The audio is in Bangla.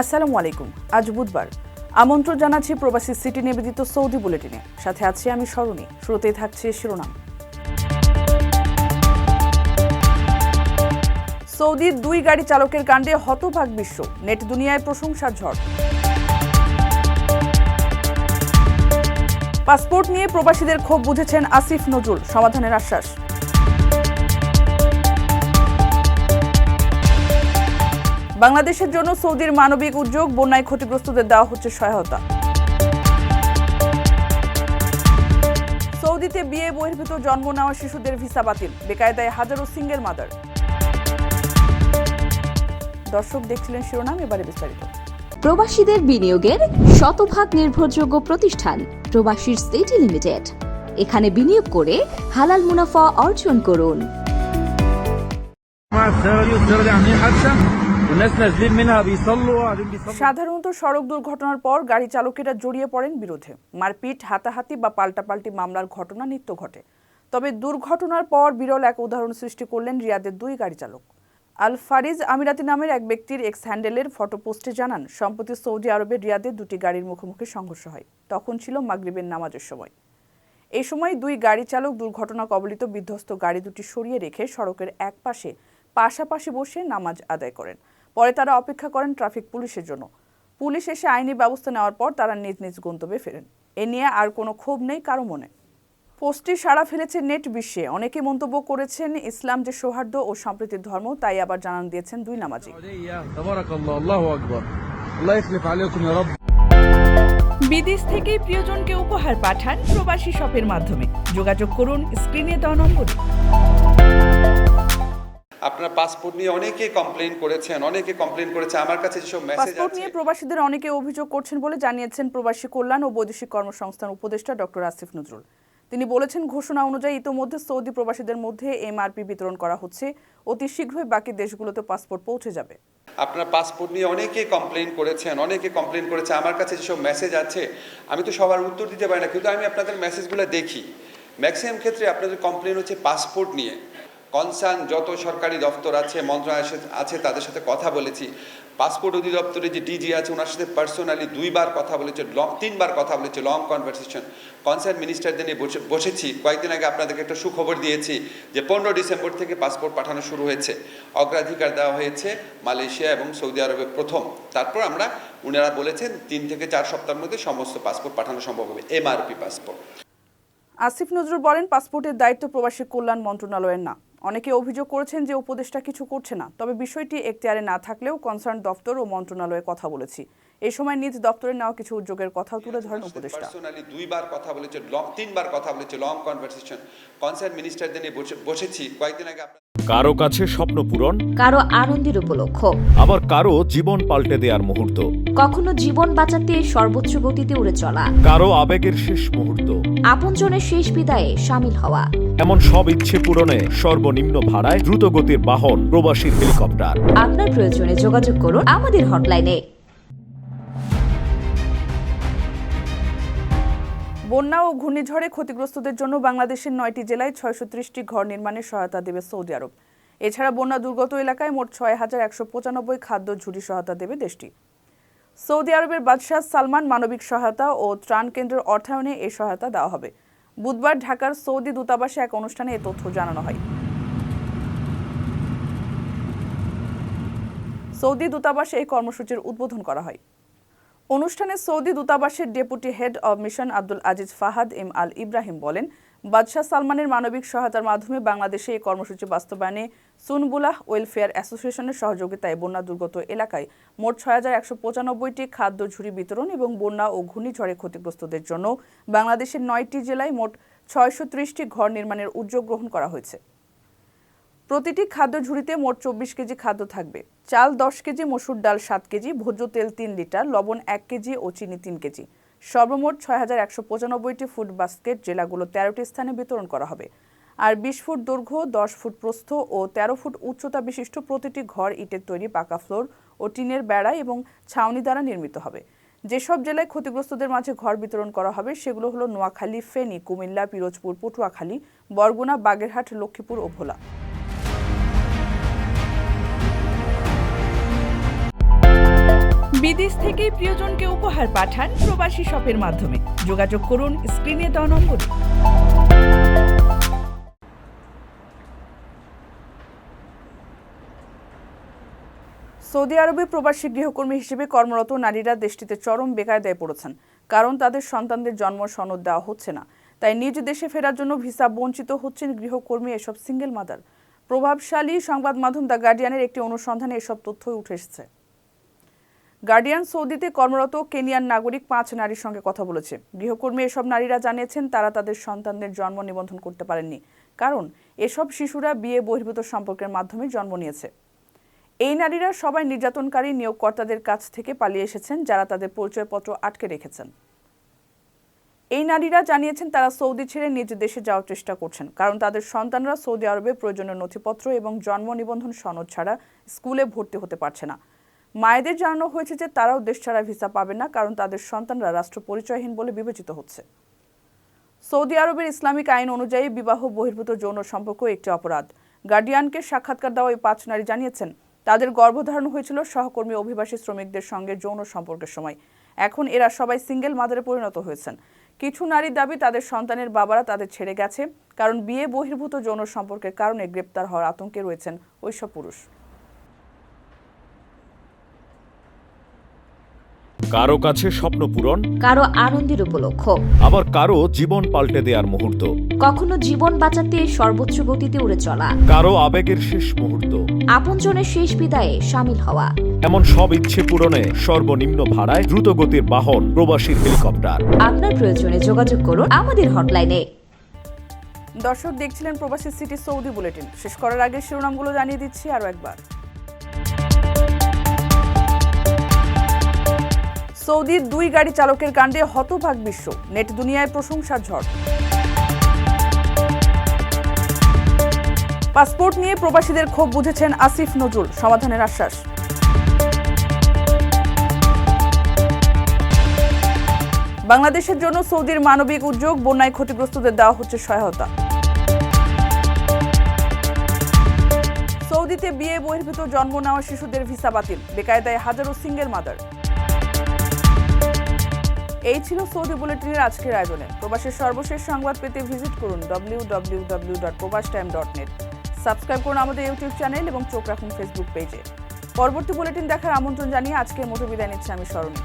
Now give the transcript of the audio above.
আসসালামু আলাইকুম, আজ বুধবার। আমন্ত্রণ জানাচ্ছি প্রবাসী সিটি নিবেদিত সৌদি বুলেটিনে। সাথে আছি আমি স্মরণী, শুরুতেই থাকছে শিরোনাম। সৌদির দুই গাড়ি চালকের কাণ্ডে হতভাগ বিশ্ব, নেট দুনিয়ায় প্রশংসার ঝড়। পাসপোর্ট নিয়ে প্রবাসীদের ক্ষোভ বুঝেছেন আসিফ নজরুল, সমাধানের আশ্বাস। বাংলাদেশের জন্য সৌদির মানবিক উদ্যোগ বন্যায় ক্ষতিগ্রস্তদের দেওয়া হচ্ছে সহায়তা। সৌদিতে বিয়ে বহির্ভূত জন্ম নেওয়া শিশুদের ভিসা বাতিল বেকায়দায় হাজারো সিঙ্গেল মাদার দর্শক দেখছিলেন শিরোনাম এবারে বিস্তারিত। প্রবাসীদের বিনিয়োগের শতভাগ নির্ভরযোগ্য প্রতিষ্ঠান প্রবাসীর সিটি লিমিটেড। এখানে বিনিয়োগ করে হালাল মুনাফা অর্জন করুন। সাধারণত সড়ক দুর্ঘটনার পর গাড়ি চালকেরা জড়িয়ে পড়েন বিরোধে মারপিট, হাতাহাতি বা পাল্টাপাল্টি মামলার ঘটনা নিত্য ঘটে। তবে দুর্ঘটনার পর বিরল এক উদাহরণ সৃষ্টি করলেন রিয়াদের দুই গাড়ি চালক। আল ফারিজ আমিরাতি নামের এক ব্যক্তির এক্স হ্যান্ডেলের ফটো পোস্টে জানান, সম্প্রতি সৌদি আরবের রিয়াদে দুটি গাড়ির মুখোমুখি সংঘর্ষ হয়। তখন ছিল মাগরিবের নামাজের সময়। এ সময় দুই গাড়ি চালক দুর্ঘটনা কবলিত বিধ্বস্ত গাড়ি দুটি সরিয়ে রেখে সড়কের এক পাশে পাশাপাশি বসে নামাজ আদায় করেন। পরে তারা অপেক্ষা করেন ট্রাফিক পুলিশের জন্য। পুলিশ এসে আইনি ব্যবস্থা নেওয়ার পর তারা নিজ নিজ গন্তব্যে ফেরেন। এ নিয়ে আর কোনো ক্ষোভ নেই কারও মনে। পোস্টটি সাড়া ফেলেছে নেট বিশ্বে। অনেকে মন্তব্য করেছেন ইসলাম যে সৌহার্দ্য ও সম্প্রীতির ধর্ম, তাই আবার জানান দিয়েছেন দুই নামাজি। বিদেশ থেকে প্রিয়জনকে উপহার পাঠান প্রবাসী শপের মাধ্যমে। যোগাযোগ করুন স্ক্রিনে দেওয়া নম্বরে। আপনার পাসপোর্ট নিয়ে অনেকে কমপ্লেন করেছেন অনেকে কমপ্লেন করেছে। আমার কাছে যেসব মেসেজ পাসপোর্ট নিয়ে প্রবাসীদের অনেকে অভিযোগ করছেন বলে জানিয়েছেন প্রবাসী কল্যাণ ও বৈদেশিক কর্মসংস্থান উপদেষ্টা ডক্টর আসিফ নজরুল। তিনি বলেছেন ঘোষণা অনুযায়ী ইতোমধ্যে সৌদি প্রবাসীদের মধ্যে এমআরপি বিতরণ করা হচ্ছে। অতি শীঘ্রই বাকি দেশগুলোতে পাসপোর্ট পৌঁছে যাবে। আপনার পাসপোর্ট নিয়ে অনেকে কমপ্লেন করেছেন অনেকে কমপ্লেন করেছে। আমার কাছে যেসব মেসেজ আছে আমি তো সবার উত্তর দিতে পারি না কিন্তু আমি আপনাদের মেসেজগুলো দেখি। ম্যাক্সিমাম ক্ষেত্রে আপনাদের কমপ্লেন হচ্ছে পাসপোর্ট নিয়ে। কনসার্ন যত সরকারি দপ্তর আছে, মন্ত্রণালয় আছে, তাদের সাথে কথা বলেছি। পাসপোর্ট অধিদপ্তরে যে ডিজি আছে, ওনার সাথে পার্সোনালি দুইবার কথা বলেছে লং তিনবার কথা বলেছে লং কনভারসেশন কনসার্ন মিনিস্টারদের নিয়ে বসে বসেছি। কয়েকদিন আগে আপনাদেরকে একটা সুখবর দিয়েছি যে পনেরো ডিসেম্বর থেকে পাসপোর্ট পাঠানো শুরু হয়েছে। অগ্রাধিকার দেওয়া হয়েছে মালয়েশিয়া এবং সৌদি আরবে প্রথম। তারপর আমরা উনারা বলেছেন তিন থেকে চার সপ্তাহের মধ্যে সমস্ত পাসপোর্ট পাঠানো সম্ভব হবে এমআরপি পাসপোর্ট আসিফ নজরুল বলেন, পাসপোর্টের দায়িত্ব প্রবাসী কল্যাণ মন্ত্রণালয়ের না। অনেকে অভিযোগ করেছেন যে উপদেষ্টা কিছু করছে না। তবে বিষয়টি এখতিয়ারে না থাকলেও কনসার্ন দপ্তর ও মন্ত্রণালয়ে কথা বলেছি। এই সময় নিজ দপ্তরে নেওয়া কিছু উদ্যোগের কথাও তুলে ধরেন উপদেষ্টা। পার্সোনালি দুইবার কথা বলেছে লং তিনবার কথা বলেছে লং কনভারসেশন কনসার্ন মিনিস্টারদের নিয়ে বসেছি। কয়েকদিন আগে কারও কাছে স্বপ্ন পূরণ কারও আনন্দের উপলক্ষ। আবার কারও জীবন পাল্টে দেওয়ার মুহূর্ত। কখনো জীবন বাঁচাতে সর্বোচ্চ গতিতে উড়ে চলা। কারও আবেগের শেষ মুহূর্ত। আপনজনের শেষ বিদায়ে সামিল হওয়া। এমন সব ইচ্ছে পূরণে সর্বনিম্ন ভাড়ায় দ্রুত গতির বাহন প্রবাসীর হেলিকপ্টার। আপনার প্রয়োজনে যোগাযোগ করুন আমাদের হটলাইনে। বন্যা ও ঘূর্ণিঝড়ে ক্ষতিগ্রস্তদের জন্য বাংলাদেশের নয়টি জেলায় ছয়শো ত্রিশটি ঘর নির্মাণের সহায়তা দেবে সৌদি আরব। এছাড়া বন্যা দুর্গত এলাকায় মোট ছয় হাজার একশো পঁচানব্বই খাদ্য ঝুড়ি সহায়তা দেবে দেশটি। সৌদি আরবের বাদশাহ সালমান মানবিক সহায়তা ও ত্রাণ কেন্দ্রের অর্থায়নে এই সহায়তা দেওয়া হবে। বুধবার ঢাকার সৌদি দূতাবাসে এক অনুষ্ঠানে এ তথ্য জানানো হয়। সৌদি দূতাবাসে এই কর্মসূচির উদ্বোধন করা হয়। অনুষ্ঠানে সৌদি দূতাবাসের deputy head of mission Abdul Aziz Fahad M Al Ibrahim বলেন বাদশাহ সালমানের মানবিক সহায়তার মাধ্যমে বাংলাদেশে এই কর্মসূচি বাস্তবায়নে সুনবুলাহ ওয়েলফেয়ার অ্যাসোসিয়েশনের সহযোগিতায় বন্যা দুর্গত এলাকায় মোট ছয় হাজার একশো পঁচানব্বইটি খাদ্য ঝুড়ি বিতরণ এবং বন্যা ও ঘূর্ণিঝড়ে ক্ষতিগ্রস্তদের জন্য বাংলাদেশের নয়টি জেলায় মোট ছয়শো ত্রিশটি ঘর নির্মাণের উদ্যোগ গ্রহণ করা হয়েছে। প্রতিটি খাদ্য ঝুড়িতে মোট চব্বিশ কেজি খাদ্য থাকবে। চাল দশ কেজি, মসুর ডাল সাত কেজি, ভোজ্য তেল তিন লিটার, লবণ এক কেজি ও চিনি তিন কেজি। সর্বমোট ছয় হাজার একশো পঁচানব্বইটি ফুড বাস্কেট জেলাগুলো তেরোটি স্থানে বিতরণ করা হবে। আর বিশ ফুট দৈর্ঘ্য, দশ ফুট প্রস্থ ও তেরো ফুট উচ্চতা বিশিষ্ট প্রতিটি ঘর ইটের তৈরি পাকা ফ্লোর ও টিনের বেড়া এবং ছাউনি দ্বারা নির্মিত হবে। যেসব জেলায় ক্ষতিগ্রস্তদের মাঝে ঘর বিতরণ করা হবে, সেগুলো হলো নোয়াখালী, ফেনী, কুমিল্লা, পিরোজপুর, পটুয়াখালী, বরগুনা, বাগেরহাট, লক্ষ্মীপুর ও ভোলা। বিদেশ থেকে প্রিয়জনকে উপহার পাঠান প্রবাসী শপের মাধ্যমে। যোগাযোগ করুন, স্ক্রিনে দেওয়া নম্বরে। সৌদি আরবে প্রবাসী গৃহকর্মী হিসেবে কর্মরত নারীরা দেশটিতে চরম বেকায়দায় পড়েছেন। কারণ তাদের সন্তানদের জন্ম সনদ দেওয়া হচ্ছে না। তাই নিজ দেশে ফেরার জন্য ভিসা বঞ্চিত হচ্ছেন গৃহকর্মী এসব সিঙ্গেল মাদার প্রভাবশালী সংবাদ মাধ্যম দ্য গার্ডিয়ানের একটি অনুসন্ধানে এসব তথ্যই উঠে এসেছে। গার্ডিয়ান সৌদিতে কর্মরত কেনিয়ান নাগরিক পাঁচ নারীর সঙ্গে কথা বলেছে। গৃহকর্মী এসব নারীরা জানিয়েছেন, তারা তাদের সন্তানদের জন্ম নিবন্ধন করতে পারেননি। কারণ, এসব শিশুরা বিয়ে বহির্ভূত সম্পর্কের মাধ্যমে জন্ম নিয়েছে। এই নারীরা সবাই নির্যাতনকারী নিয়োগকর্তাদের কাছ থেকে পালিয়ে এসেছেন, যারা তাদের পরিচয়পত্র আটকে রেখেছেন। এই নারীরা জানিয়েছেন, তারা সৌদি ছেড়ে নিজ দেশে যাওয়ার চেষ্টা করছেন। কারণ, তাদের সন্তানরা সৌদি আরবে প্রয়োজনীয় নথিপত্র এবং জন্ম নিবন্ধন সনদ ছাড়া স্কুলে ভর্তি হতে পারছে না। মায়েদের জানানো হয়েছে যে তারাও দেশ ছাড়া ভিসা পাবে না, কারণ তাদের সন্তানরা রাষ্ট্র পরিচয়হীন বলে বিবেচিত হচ্ছে। সৌদি আরবের ইসলামিক আইন অনুযায়ী বিবাহ বহির্ভূত যৌন সম্পর্ক একটি অপরাধ। গার্ডিয়ানকে সাক্ষাৎকার দেওয়া ওই পাঁচ নারী জানিয়েছেন, তাদের গর্ভধারণ হয়েছিল সহকর্মী অভিবাসী শ্রমিকদের সঙ্গে যৌন সম্পর্কের সময়। এখন এরা সবাই সিঙ্গেল মাদারে পরিণত হয়েছেন। কিছু নারীর দাবি, তাদের সন্তানের বাবারা তাদের ছেড়ে গেছে, কারণ বিয়ে বহির্ভূত যৌন সম্পর্কের কারণে গ্রেপ্তার হওয়ার আতঙ্কে রয়েছেন ওইসব পুরুষ। কারও কাছে স্বপ্ন পূরণ কারও আনন্দের উপলক্ষ। আবার কারও জীবন পাল্টে দেওয়ার মুহূর্ত। কখনো জীবন বাঁচাতে সর্বোচ্চ গতিতে উড়ে চলা। কারও আবেগের শেষ মুহূর্ত। আপনজনের শেষ বিদায়ে সামিল হওয়া। এমন সব ইচ্ছে পূরণে সর্বনিম্ন ভাড়ায় দ্রুত দ্রুতগতির বাহন প্রবাসীর হেলিকপ্টার। আপনার প্রয়োজনে যোগাযোগ করুন আমাদের হটলাইনে। দর্শক দেখছিলেন প্রবাসী সিটি সৌদি বুলেটিন। শেষ করার আগে শিরোনামগুলো জানিয়ে দিচ্ছি আরও একবার। সৌদির দুই গাড়ি চালকের কাণ্ডে হতভাগ বিশ্ব। নেট দুনিয়ায় প্রশংসার ঝড়। পাসপোর্ট নিয়ে প্রবাসীদের ক্ষোভ বুঝেছেন আসিফ নজরুল, সমাধানের আশ্বাস। বাংলাদেশের জন্য সৌদির মানবিক উদ্যোগ বন্যায় ক্ষতিগ্রস্তদের দেওয়া হচ্ছে সহায়তা। সৌদিতে বিয়ে বহির্ভূত জন্ম নেওয়া শিশুদের ভিসা বাতিল, বেকায়দায় হাজারো সিঙ্গেল মাদার এই ছিল সৌদি বুলেটিনের আজকের আয়োজনে। প্রবাসের সর্বশেষ সংবাদ পেতে ভিজিট করুন W W W dot Probash time subscribe করুন আমাদের ইউটিউব চ্যানেল এবং চোখ রাখুন ফেসবুক পেজে পরবর্তী বুলেটিন দেখার আমন্ত্রণ জানিয়ে আজকে মতো বিদায় নিচ্ছে আমি, স্মরণী।